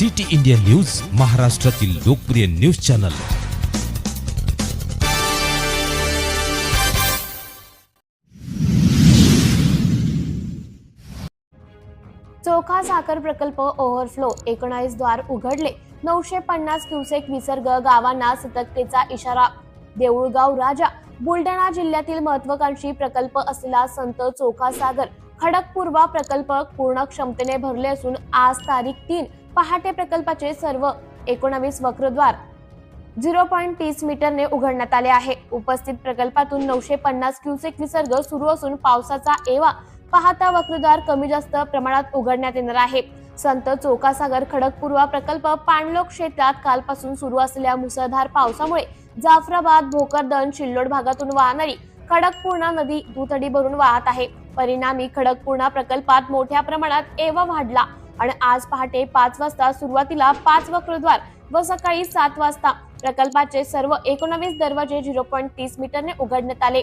City India news महाराष्ट्रातील लोकप्रिय news channel. चोखा साखर प्रकल्प ओव्हरफ्लो एकोणास द्वार उघडले. नऊशे पन्नास क्युसेक विसर्ग गावांना सतर्कतेचा इशारा. देऊळगाव राजा बुलढाणा जिल्ह्यातील महत्वाकांक्षी प्रकल्प असलेला संत चोखा सागर खडकपूर्वा प्रकल्प पूर्ण क्षमतेने भरले असून आज तारीख तीन पहाटे प्रकल्पाचे सर्व एकोणावीस वक्रद्वार झिरो पॉईंट तीस मीटरने उघडण्यात आले आहे. उपस्थित प्रकल्पातून नऊशे पन्नास क्युसेक विसर्ग सुरू असून पावसाचा एवा पाहता वक्रद्वार कमी जास्त प्रमाणात उघडण्यात येणार आहे. संत चोकासागर खडकपूर्वा प्रकल्प पाणलोक क्षेत्रात कालपासून सुरू असलेल्या मुसळधार पावसामुळे जाफराबाद भोकरदन शिल्लोड भागातून वाहणारी खडकपूर्णा नदी दुथडी भरून वाहत आहे. परिणामी खडकपूर्णा प्रकल्पात मोठ्या प्रमाणात एवा वाढला. आणि आज पहाटे पाच वाजता सुरुवातीला पाच वक्रद्वार व सकाळी सात वाजता प्रकल्पाचे सर्व एकोणावीस दरवाजे झिरो पॉईंट तीस मीटरने उघडण्यात आले.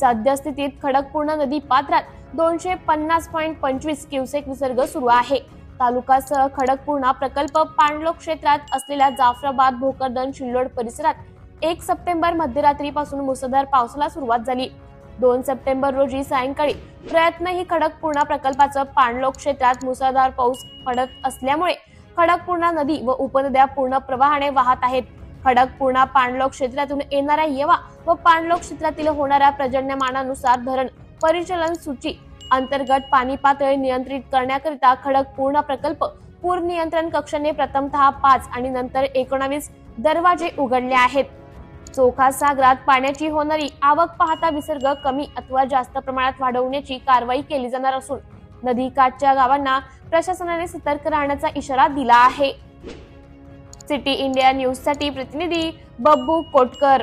सद्यस्थितीत खडकपूर्णा नदी पात्रात दोनशे पन्नास पॉईंट पंचवीस क्युसेक विसर्ग सुरू आहे. तालुकासह खडकपूर्णा प्रकल्प पाणलोक क्षेत्रात असलेल्या जाफराबाद भोकरदन शिल्लोड परिसरात एक सप्टेंबर मध्यरात्रीपासून मुसळधार पावसाला सुरुवात झाली. दोन सप्टेंबर रोजी सायंकाळी प्रयत्नही खडकपूर्णा प्रकल्पाचं पाणलोक क्षेत्रात मुसळधार पाऊस पडत असल्यामुळे खडकपूर्णा नदी व उपनद्या पूर्ण प्रवाहाने वाहत आहेत. खडकपूर्णा पाणलोक क्षेत्रातून येणाऱ्या येवा व पाणलोक क्षेत्रातील होणाऱ्या पर्जन्यमानानुसार धरण परिचलन सूची अंतर्गत पाणी पातळी नियंत्रित करण्याकरिता खडकपूर्णा प्रकल्प पूर नियंत्रण कक्षाने प्रथमतः पाच आणि नंतर एकोणावीस दरवाजे उघडले आहेत. चोखा सागरात पाण्याची होणारी आवक पाहता विसर्ग कमी अथवा जास्त प्रमाणात वाढवण्याची कारवाई केली जाणार असून नदीकाठच्या गावांना प्रशासनाने सतर्क राहण्याचा इशारा दिला आहे. सिटी इंडिया न्यूजसाठी प्रतिनिधी बब्बू कोटकर.